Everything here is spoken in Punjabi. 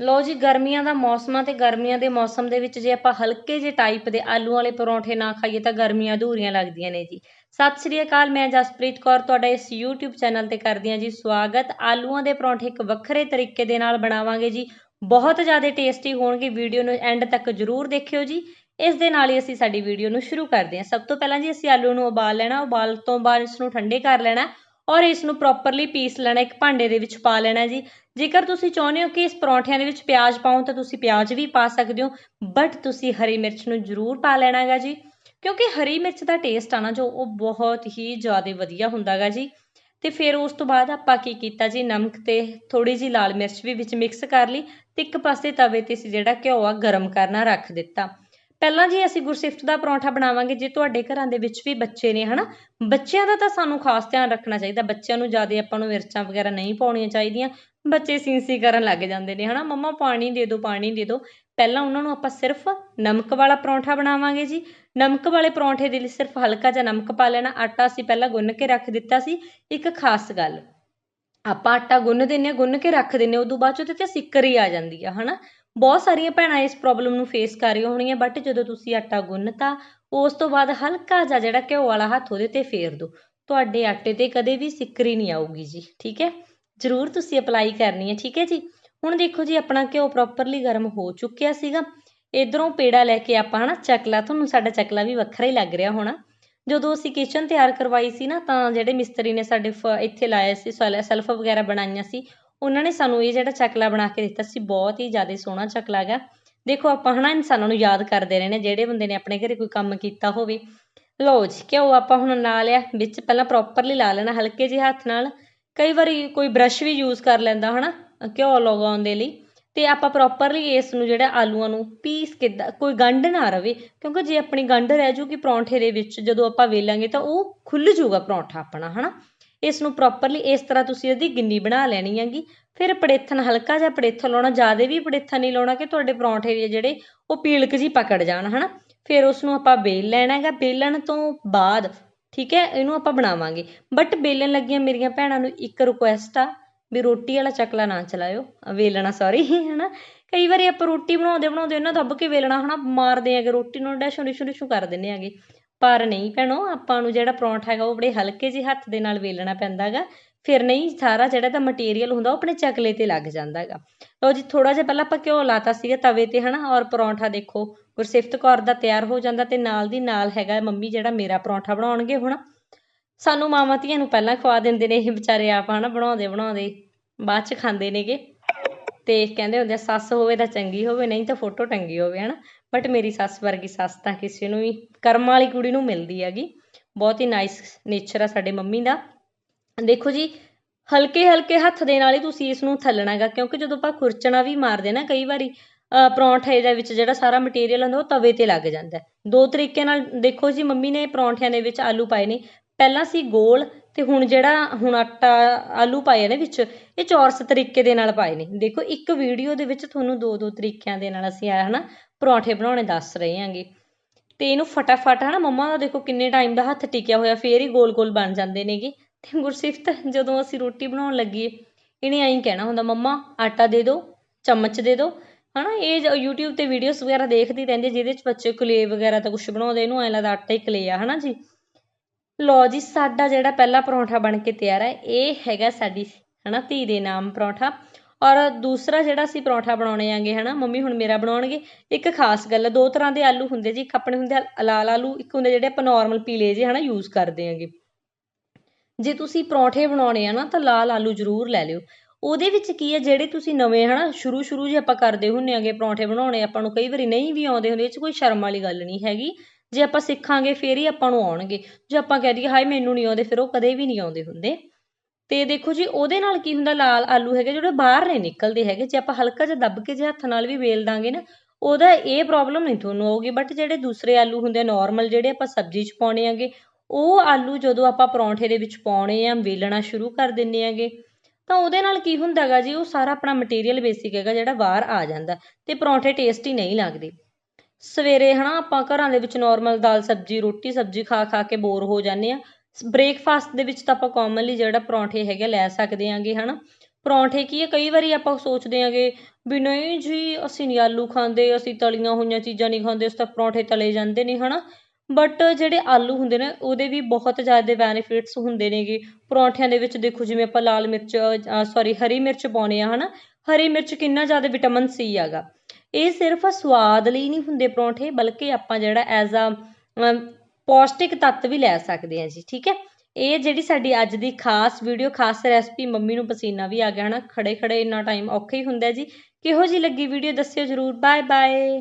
ਲਓ ਜੀ, ਗਰਮੀਆਂ ਦਾ ਮੌਸਮ ਆ ਤੇ ਗਰਮੀਆਂ ਦੇ ਮੌਸਮ ਦੇ ਵਿੱਚ ਜੇ ਆਪਾਂ ਹਲਕੇ ਜਿਹੇ ਟਾਈਪ ਦੇ ਆਲੂ ਵਾਲੇ ਪਰੌਂਠੇ ਨਾ ਖਾਈਏ ਤਾਂ ਗਰਮੀਆਂ ਅਧੂਰੀਆਂ ਲੱਗਦੀਆਂ ਨੇ ਜੀ। ਸਤਿ ਸ੍ਰੀ ਅਕਾਲ, ਮੈਂ ਜਸਪ੍ਰੀਤ ਕੌਰ, ਤੁਹਾਡਾ ਇਸ YouTube ਚੈਨਲ ਤੇ ਕਰਦੀ ਹਾਂ ਜੀ ਸਵਾਗਤ। ਆਲੂਆਂ ਦੇ ਪਰੌਂਠੇ ਇੱਕ ਵੱਖਰੇ ਤਰੀਕੇ ਦੇ ਨਾਲ ਬਣਾਵਾਂਗੇ ਜੀ। ਬਹੁਤ ਜ਼ਿਆਦਾ ਟੇਸਟੀ ਹੋਣਗੇ ਵੀਡੀਓ ਨੂੰ ਐਂਡ ਤੱਕ ਜ਼ਰੂਰ ਦੇਖਿਓ ਜੀ। ਇਸ ਦੇ ਨਾਲ ਹੀ ਅਸੀਂ ਸਾਡੀ ਵੀਡੀਓ ਨੂੰ ਸ਼ੁਰੂ ਕਰਦੇ ਹਾਂ। ਸਭ ਤੋਂ ਪਹਿਲਾਂ ਜੀ ਅਸੀਂ ਆਲੂ ਨੂੰ ਉਬਾਲ ਲੈਣਾ, ਉਬਾਲ ਤੋਂ ਬਾਅਦ ਇਸ ਨੂੰ ਠੰਡੇ ਕਰ ਲੈਣਾ। ਔਰ ਇਸ ਨੂੰ ਪ੍ਰੋਪਰਲੀ ਪੀਸ ਲੈਣਾ, ਇੱਕ ਭਾਂਡੇ ਦੇ ਵਿੱਚ ਪਾ ਲੈਣਾ ਜੀ। ਜੇਕਰ ਤੁਸੀਂ ਚਾਹੁੰਦੇ ਹੋ ਕਿ ਇਸ ਪਰੌਂਠਿਆਂ ਦੇ ਵਿੱਚ ਪਿਆਜ਼ ਪਾਉਂ ਤਾਂ ਤੁਸੀਂ ਪਿਆਜ਼ ਵੀ ਪਾ ਸਕਦੇ ਹੋ ਬਟ ਤੁਸੀਂ ਹਰੀ ਮਿਰਚ ਨੂੰ ਜ਼ਰੂਰ ਪਾ ਲੈਣਾ ਹੈਗਾ ਜੀ। ਕਿਉਂਕਿ ਹਰੀ ਮਿਰਚ ਦਾ ਟੇਸਟ ਆ ਨਾ ਜੋ, ਉਹ ਬਹੁਤ ਹੀ ਜ਼ਿਆਦਾ ਵਧੀਆ ਹੁੰਦਾ ਹੈਗਾ ਜੀ। ਤੇ ਫਿਰ ਉਸ ਤੋਂ ਬਾਅਦ ਆਪਾਂ ਕੀ ਕੀਤਾ ਜੀ, ਨਮਕ ਤੇ ਥੋੜੀ ਜੀ ਲਾਲ ਮਿਰਚ ਵੀ ਵਿੱਚ ਮਿਕਸ ਕਰ ਲਈ, ਤੇ ਇੱਕ ਪਾਸੇ ਤਵੇ ਤੇ ਸੀ ਜਿਹੜਾ ਘਿਓ ਆ, ਗਰਮ ਕਰਨਾ ਰੱਖ ਦਿੱਤਾ। ਪਹਿਲਾਂ ਜੀ ਅਸੀਂ ਗੁਰਸਿਫਤ ਦਾ ਪਰੌਂਠਾ ਬਣਾਵਾਂਗੇ, ਜੇ ਤੁਹਾਡੇ ਘਰਾਂ ਦੇ ਵਿੱਚ ਵੀ ਬੱਚੇ ਨੇ, ਹਨਾ? ਬੱਚਿਆਂ ਦਾ ਤਾਂ ਸਾਨੂੰ ਖਾਸ ਧਿਆਨ ਰੱਖਣਾ ਚਾਹੀਦਾ, ਬੱਚਿਆਂ ਨੂੰ ਜ਼ਿਆਦਾ ਆਪਾਂ ਨੂੰ ਮਿਰਚਾਂ ਵਗੈਰਾ ਨਹੀਂ ਪਾਉਣੀਆਂ ਚਾਹੀਦੀਆਂ, ਬੱਚੇ ਸਿੰਸੀ ਕਰਨ ਲੱਗ ਜਾਂਦੇ ਨੇ, ਹਨਾ? ਮੰਮਾ, ਪਾਣੀ ਦੇ ਦਿਓ, ਪਾਣੀ ਦੇ ਦਿਓ। ਪਹਿਲਾਂ ਉਹਨਾਂ ਨੂੰ ਆਪਾਂ ਸਿਰਫ ਨਮਕ ਵਾਲਾ ਪਰੌਂਠਾ ਬਣਾਵਾਂਗੇ ਜੀ। ਨਮਕ ਵਾਲੇ ਪਰੌਂਠੇ ਦੇ ਲਈ ਸਿਰਫ ਹਲਕਾ ਜਿਹਾ ਨਮਕ ਪਾ ਲੈਣਾ, ਆਟਾ ਅਸੀਂ ਪਹਿਲਾਂ ਗੁੰਨ ਕੇ ਰੱਖ ਦਿੱਤਾ ਸੀ, ਇੱਕ ਖਾਸ ਗੱਲ। ਆਪਾਂ ਆਟਾ ਗੁੰਨ ਦਿੰਨੇ ਗੁੰਨ ਕੇ ਰੱਖ ਦਿੰਨੇ ਉਦੋਂ ਬਾਅਦ ਚ ਉਹਦੇ ਤੇ ਸਿੱਕਰੀ ਆ ਜਾਂਦੀ ਆ, ਹਨਾ? ਬਹੁਤ ਸਾਰੀਆਂ ਭੈਣਾਂ ਇਸ ਪ੍ਰੋਬਲਮ ਨੂੰ ਫੇਸ ਕਰ ਰਹੀਆਂ ਹੋਣੀਆਂ ਬਟ ਜਦੋਂ ਤੁਸੀਂ ਆਟਾ ਗੁੰਨਤਾ, ਉਸ ਤੋਂ ਬਾਅਦ ਹਲਕਾ ਜਿਹਾ ਜਿਹੜਾ ਘਿਓ ਵਾਲਾ ਹੱਥ ਉਹਦੇ ਤੇ ਫੇਰ ਦਿਓ। ਤੁਹਾਡੇ ਆਟੇ ਤੇ ਕਦੇ ਵੀ ਸਿੱਕਰੀ ਨਹੀਂ ਆਊਗੀ ਜੀ, ਠੀਕ ਹੈ? ਜ਼ਰੂਰ ਤੁਸੀਂ ਅਪਲਾਈ ਕਰਨੀ ਹੈ, ਠੀਕ ਹੈ ਜੀ? ਹੁਣ ਦੇਖੋ ਜੀ, ਆਪਣਾ ਘਿਓ ਪ੍ਰੋਪਰਲੀ ਗਰਮ ਹੋ ਚੁੱਕਿਆ ਸੀਗਾ। ਇਧਰੋਂ ਪੇੜਾ ਲੈ ਕੇ ਆਪਾਂ ਹਨਾ, ਚਕਲਾ, ਤੁਹਾਨੂੰ ਸਾਡਾ ਚਕਲਾ ਵੀ ਵੱਖਰਾ ਹੀ ਲੱਗ ਰਿਹਾ ਹੋਣਾ। ਜਦੋਂ ਅਸੀਂ ਕਿਚਨ ਤਿਆਰ ਕਰਵਾਈ ਸੀ ਨਾ, ਤਾਂ ਜਿਹੜੇ ਮਿਸਤਰੀ ਨੇ ਸਾਡੇ ਇੱਥੇ ਲਾਇਆ ਸੀ ਸੈਲਫ ਵਗੈਰਾ ਬਣਾਈਆਂ ਸੀ ਉਹਨਾਂ ਨੇ ਸਾਨੂੰ ਇਹ ਜਿਹੜਾ ਚਕਲਾ ਬਣਾ ਕੇ ਦਿੱਤਾ ਸੀ, ਬਹੁਤ ਹੀ ਜ਼ਿਆਦਾ ਸੋਹਣਾ ਚਕਲਾ ਹੈਗਾ ਦੇਖੋ ਆਪਾਂ ਹਨਾ ਇਨਸਾਨਾਂ ਨੂੰ ਯਾਦ ਕਰਦੇ ਰਹਿੰਦੇ ਨੇ ਜਿਹੜੇ ਬੰਦੇ ਨੇ ਆਪਣੇ ਘਰੇ ਕੋਈ ਕੰਮ ਕੀਤਾ ਹੋਵੇ। ਲਓ ਜੀ, ਘਿਓ ਆਪਾਂ ਹੁਣ ਲਾ ਲਿਆ, ਵਿੱਚ ਪਹਿਲਾਂ ਪ੍ਰੋਪਰਲੀ ਲਾ ਲੈਣਾ ਹਲਕੇ ਜਿਹੇ ਹੱਥ ਨਾਲ। ਕਈ ਵਾਰੀ ਕੋਈ ਬ੍ਰਸ਼ ਵੀ ਯੂਜ਼ ਕਰ ਲੈਂਦਾ ਹਨਾ, ਘਿਓ ਲਗਾਉਣ ਦੇ ਲਈ। ਤੇ ਆਪਾਂ ਪ੍ਰੋਪਰਲੀ ਇਸ ਨੂੰ ਜਿਹੜਾ ਆਲੂਆਂ ਨੂੰ ਪੀਸ ਕਿੱਦਾਂ ਕੋਈ ਗੰਢ ਨਾ ਰਵੇ, ਕਿਉਂਕਿ ਜੇ ਆਪਣੀ ਗੰਢ ਰਹਿ ਜੂਗੀ ਪਰੌਂਠੇ ਦੇ ਵਿੱਚ, ਜਦੋਂ ਆਪਾਂ ਵੇਲਾਂਗੇ ਤਾਂ ਉਹ ਖੁੱਲ ਜੂਗਾ ਪਰੌਂਠਾ ਆਪਣਾ, ਹਨਾ। ਇਸ ਨੂੰ ਪ੍ਰੋਪਰਲੀ ਇਸ ਤਰ੍ਹਾਂ ਤੁਸੀਂ ਇਹਦੀ ਗਿੰਨੀ ਬਣਾ ਲੈਣੀ ਹੈਗੀ। ਫਿਰ ਪੜੇਥਨ ਹਲਕਾ ਜਿਹਾ ਪੜੇਥਨ ਲਾਉਣਾ, ਜ਼ਿਆਦਾ ਵੀ ਪੜੇਥਨ ਨਹੀਂ ਲਾਉਣਾ ਕਿ ਤੁਹਾਡੇ ਪਰੌਂਠੇ ਜਿਹੜੇ ਉਹ ਪੀਲਕ ਜੀ ਪਕੜ ਜਾਣ, ਹਨਾ? ਫਿਰ ਉਸ ਨੂੰ ਆਪਾਂ ਵੇਲ ਲੈਣਾ ਹੈਗਾ। ਵੇਲਣ ਤੋਂ ਬਾਅਦ, ਠੀਕ ਹੈ, ਇਹਨੂੰ ਆਪਾਂ ਬਣਾਵਾਂਗੇ। ਬਟ ਵੇਲਣ ਲੱਗੀਆਂ ਮੇਰੀਆਂ ਭੈਣਾਂ ਨੂੰ ਇੱਕ ਰਿਕੁਐਸਟ ਆ ਵੀ ਰੋਟੀ ਵਾਲਾ ਚਕਲਾ ਨਾ ਚਲਾਇਓ। ਵੇਲਣਾ ਸੌਰੀ ਹਨਾ? ਕਈ ਵਾਰੀ ਆਪਾਂ ਰੋਟੀ ਬਣਾਉਂਦੇ ਬਣਾਉਂਦੇ ਇਹਨਾਂ ਦੱਬ ਕੇ ਵੇਲਣਾ, ਹਨਾ? ਮਾਰਦੇ ਆਗੇ ਰੋਟੀ ਨੂੰ ਡੈਸ਼ੋ ਡਿਸ਼ੂ ਡਿਸ਼ੂ ਕਰ ਦਿੰਦੇ ਆਗੇ ਪਰ ਨਹੀਂ ਭੈਣੋ, ਆਪਾਂ ਨੂੰ ਜਿਹੜਾ ਪਰੌਂਠਾ ਹੈਗਾ ਉਹ ਬੜੇ ਹਲਕੇ ਜਿਹੇ ਹੱਥ ਦੇ ਨਾਲ ਵੇਲਣਾ ਪੈਂਦਾ ਹੈਗਾ ਫਿਰ ਨਹੀਂ, ਸਾਰਾ ਜਿਹੜਾ ਤਾਂ ਮਟੀਰੀਅਲ ਹੁੰਦਾ ਉਹ ਆਪਣੇ ਚਕਲੇ ਤੇ ਲੱਗ ਜਾਂਦਾ ਹੈਗਾ ਲਓ ਜੀ ਥੋੜਾ ਜਿਹਾ ਪਹਿਲਾਂ ਆਪਾਂ ਘਿਓ ਲਾਤਾ ਸੀਗਾ ਤਵੇ ਤੇ, ਹਨਾ? ਔਰ ਪਰੌਂਠਾ ਦੇਖੋ, ਗੁਰਸਿਫਤ ਕੌਰ ਦਾ ਤਿਆਰ ਹੋ ਜਾਂਦਾ ਤੇ ਨਾਲ ਦੀ ਨਾਲ ਹੈਗਾ ਮੰਮੀ ਜਿਹੜਾ ਮੇਰਾ ਪਰੌਂਠਾ ਬਣਾਉਣਗੇ ਹੁਣ। ਸਾਨੂੰ ਮਾਵਾਂ ਧੀਆਂ ਨੂੰ ਪਹਿਲਾਂ ਖਵਾ ਦਿੰਦੇ ਨੇ ਇਹ ਵਿਚਾਰੇ ਆਪ, ਹਨਾ? ਬਣਾਉਂਦੇ ਬਣਾਉਂਦੇ ਬਾਅਦ ਚ ਖਾਂਦੇ ਨੇਗੇ। ਤੇ ਕਹਿੰਦੇ ਹੁੰਦੇ ਸੱਸ ਹੋਵੇ ਤਾਂ ਚੰਗੀ ਹੋਵੇ, ਨਹੀਂ ਤਾਂ ਫੋਟੋ ਟੰਗੀ ਹੋਵੇ, ਹਨਾ? ਬਟ ਮੇਰੀ ਸੱਸ ਵਰਗੀ ਸੱਸ ਤਾਂ ਕਿਸੇ ਨੂੰ ਵੀ ਕਰਮ ਵਾਲੀ ਕੁੜੀ ਨੂੰ ਮਿਲਦੀ ਹੈਗੀ। ਬਹੁਤ ਹੀ ਨਾਈਸ ਨੇਚਰ ਆ ਸਾਡੇ ਮੰਮੀ ਦਾ। ਦੇਖੋ ਜੀ, ਹਲਕੇ ਹਲਕੇ ਹੱਥ ਦੇ ਨਾਲ ਹੀ ਤੁਸੀਂ ਇਸ ਨੂੰ ਥੱਲਣਾ ਕਿਉਂਕਿ ਜਦੋਂ ਆਪਾਂ ਖੁਰਚਣਾ ਵੀ ਮਾਰਦੇ ਨਾ, ਕਈ ਵਾਰੀ ਪਰੌਂਠੇ ਦੇ ਵਿੱਚ ਜਿਹੜਾ ਸਾਰਾ ਮਟੀਰੀਅਲ ਹੁੰਦਾ, ਉਹ ਤਵੇ ਤੇ ਲੱਗ ਜਾਂਦਾ ਦੋ ਤਰੀਕੇ ਨਾਲ ਦੇਖੋ ਜੀ, ਮੰਮੀ ਨੇ ਪਰੌਂਠਿਆਂ ਦੇ ਵਿੱਚ ਆਲੂ ਪਾਏ ਨੇ। ਪਹਿਲਾਂ ਸੀ ਗੋਲ ਤੇ ਹੁਣ ਜਿਹੜਾ, ਹੁਣ ਆਟਾ, ਆਲੂ ਪਾਏ ਨੇ ਵਿੱਚ, ਇਹ ਚੌਰਸ ਤਰੀਕੇ ਦੇ ਨਾਲ ਪਾਏ ਨੇ। ਦੇਖੋ, ਇੱਕ ਵੀਡੀਓ ਦੇ ਵਿੱਚ ਤੁਹਾਨੂੰ ਦੋ ਦੋ ਤਰੀਕਿਆਂ ਦੇ ਨਾਲ ਅਸੀਂ ਆ ਹਨਾ ਪਰੌਂਠੇ ਬਣਾਉਣੇ ਦੱਸ ਰਹੇ ਹਾਂਗੇ। ਤੇ ਇਹਨੂੰ ਫਟਾਫਟ ਹੈ ਨਾ ਮੰਮਾ ਦਾ ਦੇਖੋ ਕਿੰਨੇ ਟਾਈਮ ਦਾ ਹੱਥ ਟਿਕਿਆ ਹੋਇਆ, ਫੇਰ ਹੀ ਗੋਲ ਗੋਲ ਬਣ ਜਾਂਦੇ ਨੇਗੇ। ਤੇ ਗੁਰਸਿਫਤ ਜਦੋਂ ਅਸੀਂ ਰੋਟੀ ਬਣਾਉਣ ਲੱਗੀਏ ਇਹਨੇ ਐਂ ਕਹਿਣਾ ਹੁੰਦਾ, ਮੰਮਾ, ਆਟਾ ਦੇ ਦਿਓ ਚਮਚ ਦੇ ਦਿਓ ਨਾ ਇਹ YouTube ਤੇ ਵੀਡੀਓਜ਼ ਵਗੈਰਾ ਦੇਖਦੀ ਰਹਿੰਦੀ ਜਿਹਦੇ ਚ ਬੱਚੇ ਕਲੇ ਵਗੈਰਾ ਤਾਂ ਕੁਝ ਬਣਾਉਂਦੇ ਇਹਨੂੰ ਐਂ ਲੱਗਦਾ ਆਟਾ ਹੀ ਕਲੇ ਆ ਹੈ ਨਾ ਜੀ। ਲੋ ਜੀ, ਸਾਡਾ ਜਿਹੜਾ ਪਹਿਲਾ ਪਰੌਂਠਾ ਬਣ ਕੇ ਤਿਆਰ ਹੈ, ਇਹ ਹੈਗਾ ਸਾਡੀ ਹੈ ਨਾ ਧੀ ਦੇ ਨਾਮ ਪਰੌਂਠਾ। ਔਰ ਦੂਸਰਾ ਜਿਹੜਾ ਅਸੀਂ ਪਰੌਂਠਾ ਬਣਾਉਣੇ ਆਂਗੇ ਨਾ ਮੰਮੀ ਹੁਣ ਮੇਰਾ ਬਣਾਉਣਗੇ, ਇੱਕ ਖਾਸ ਗੱਲ, ਦੋ ਤਰ੍ਹਾਂ ਦੇ ਆਲੂ ਹੁੰਦੇ ਜੀ, ਇੱਕ ਆਪਣੇ ਹੁੰਦੇ ਲਾਲ ਆਲੂ, ਇੱਕ ਹੁੰਦੇ ਜਿਹੜੇ ਆਪਾਂ ਨੋਰਮਲ ਪੀਲੇ ਜੇ ਹੈ ਨਾ ਯੂਜ਼ ਕਰਦੇ ਹੈਗੇ ਜੇ ਤੁਸੀਂ ਪਰੌਂਠੇ ਬਣਾਉਣੇ ਆ ਨਾ, ਤਾਂ ਲਾਲ ਆਲੂ ਜ਼ਰੂਰ ਲੈ ਲਿਓ। ਉਹਦੇ ਵਿੱਚ ਕੀ ਹੈ ਜਿਹੜੇ ਤੁਸੀਂ ਨਵੇਂ, ਹਨਾ ਸ਼ੁਰੂ ਸ਼ੁਰੂ ਜੇ ਆਪਾਂ ਕਰਦੇ ਹੁੰਨੇ ਆਂਗੇ ਪਰੌਂਠੇ ਬਣਾਉਣੇ, ਆਪਾਂ ਨੂੰ ਕਈ ਵਾਰੀ ਨਹੀਂ ਵੀ ਆਉਂਦੇ ਹੁੰਦੇ, ਇਹ 'ਚ ਕੋਈ ਸ਼ਰਮ ਵਾਲੀ ਗੱਲ ਨਹੀਂ ਹੈਗੀ। ਜੇ ਆਪਾਂ ਸਿੱਖਾਂਗੇ, ਫੇਰ ਹੀ ਆਪਾਂ ਨੂੰ ਆਉਣਗੇ। ਜੇ ਆਪਾਂ ਕਹਿ ਦਈਏ, ਹਾਏ, ਮੈਨੂੰ ਨਹੀਂ ਆਉਂਦੇ ਫਿਰ ਉਹ ਕਦੇ ਵੀ ਨਹੀਂ ਆਉਂਦੇ ਹੁੰਦੇ। ਤੇ ਦੇਖੋ ਜੀ, ਉਹਦੇ ਨਾਲ ਕੀ ਹੁੰਦਾ, ਲਾਲ ਆਲੂ ਹੈਗੇ ਜਿਹੜੇ ਬਾਹਰ ਨਹੀਂ ਨਿਕਲਦੇ ਹੈਗੇ, ਜੇ ਆਪਾਂ ਹਲਕਾ ਜਿਹਾ ਦੱਬ ਕੇ ਜੇ ਹੱਥ ਨਾਲ ਵੀ ਵੇਲ ਦਾਂਗੇ ਨਾ, ਉਹਦਾ ਇਹ ਪ੍ਰੋਬਲਮ ਨਹੀਂ ਤੁਹਾਨੂੰ ਆਊਗੀ ਬਟ ਜਿਹੜੇ ਦੂਸਰੇ ਆਲੂ ਹੁੰਦੇ ਆ ਨਾਰਮਲ ਜਿਹੜੇ ਆਪਾਂ ਸਬਜ਼ੀ 'ਚ ਪਾਉਣੇ ਆਂਗੇ, ਉਹ ਆਲੂ ਜਦੋਂ ਆਪਾਂ ਪਰੌਂਠੇ ਦੇ ਵਿੱਚ ਪਾਉਣੇ ਆ, ਵੇਲਣਾ ਸ਼ੁਰੂ ਕਰ ਦਿੰਨੇ ਆਂਗੇ, ਤਾਂ ਉਹਦੇ ਨਾਲ ਕੀ ਹੁੰਦਾ ਹੈਗਾ ਜੀ, ਉਹ ਸਾਰਾ ਆਪਣਾ ਮਟੀਰੀਅਲ ਬੇਸਿਕ ਹੈਗਾ ਜਿਹੜਾ ਬਾਹਰ ਆ ਜਾਂਦਾ ਤੇ ਪਰੌਂਠੇ ਟੇਸਟੀ ਨਹੀਂ ਲੱਗਦੇ। ਸਵੇਰੇ ਹਨਾ ਆਪਾਂ ਘਰਾਂ ਦੇ ਵਿੱਚ ਨਾਰਮਲ ਦਾਲ ਸਬਜ਼ੀ, ਰੋਟੀ ਸਬਜ਼ੀ ਖਾ ਖਾ ਕੇ ਬੋਰ ਹੋ ਜਾਂਦੇ ਆ ਬ੍ਰੇਕਫਾਸਟ ਦੇ ਵਿੱਚ ਤਾਂ ਆਪਾਂ ਕਾਮਨਲੀ ਜਿਹੜਾ ਪਰੌਂਠੇ ਹੈਗੇ ਲੈ ਸਕਦੇ ਆਂਗੇ, ਹਨਾ? ਪਰੌਂਠੇ ਕੀ ਹੈ ਕਈ ਵਾਰੀ ਆਪਾਂ ਸੋਚਦੇ ਆਂਗੇ ਵੀ ਨਹੀਂ ਜੀ, ਅਸੀਂ ਨਹੀਂ ਆਲੂ ਖਾਂਦੇ, ਅਸੀਂ ਤਲੀਆਂ ਹੋਈਆਂ ਚੀਜ਼ਾਂ ਨਹੀਂ ਖਾਂਦੇ, ਅਸੀਂ ਤਾਂ ਪਰੌਂਠੇ ਤਲੇ ਜਾਂਦੇ ਨੇ, ਹਨਾ? ਬਟ ਜਿਹੜੇ ਆਲੂ ਹੁੰਦੇ ਨੇ, ਉਹਦੇ ਵੀ ਬਹੁਤ ਜ਼ਿਆਦਾ ਬੈਨੀਫਿਟਸ ਹੁੰਦੇ ਨੇਗੇ। ਪਰੌਂਠਿਆਂ ਦੇ ਵਿੱਚ ਦੇਖੋ, ਜਿਵੇਂ ਆਪਾਂ ਲਾਲ ਮਿਰਚ ਸੌਰੀ ਹਰੀ ਮਿਰਚ ਪਾਉਂਦੇ ਆ, ਹਨਾ? ਹਰੀ ਮਿਰਚ ਕਿੰਨਾ ਜ਼ਿਆਦਾ ਵਿਟਾਮਿਨ ਸੀ ਹੈਗਾ। ਇਹ ਸਿਰਫ ਸਵਾਦ ਲਈ ਨਹੀਂ ਹੁੰਦੇ ਪਰੌਂਠੇ, ਬਲਕਿ ਆਪਾਂ ਜਿਹੜਾ ਐਜ਼ ਆ ਪੌਸ਼ਟਿਕ ਤੱਤ ਵੀ ਲੈ ਸਕਦੇ ਹਾਂ ਜੀ, ਠੀਕ ਹੈ? ਇਹ ਜਿਹੜੀ ਸਾਡੀ ਅੱਜ ਦੀ ਖਾਸ ਵੀਡੀਓ ਖਾਸ ਰੈਸਪੀ ਮੰਮੀ ਨੂੰ ਪਸੀਨਾ ਵੀ ਆ ਗਿਆ ਹਨਾ ਖੜੇ ਖੜੇ ਇੰਨਾ ਟਾਈਮ ਔਖਾ ਹੀ ਹੁੰਦਾ ਜੀ। ਕਿਹੋ ਜੀ ਲੱਗੀ ਵੀਡੀਓ ਦੱਸਿਓ ਜਰੂਰ। Bye bye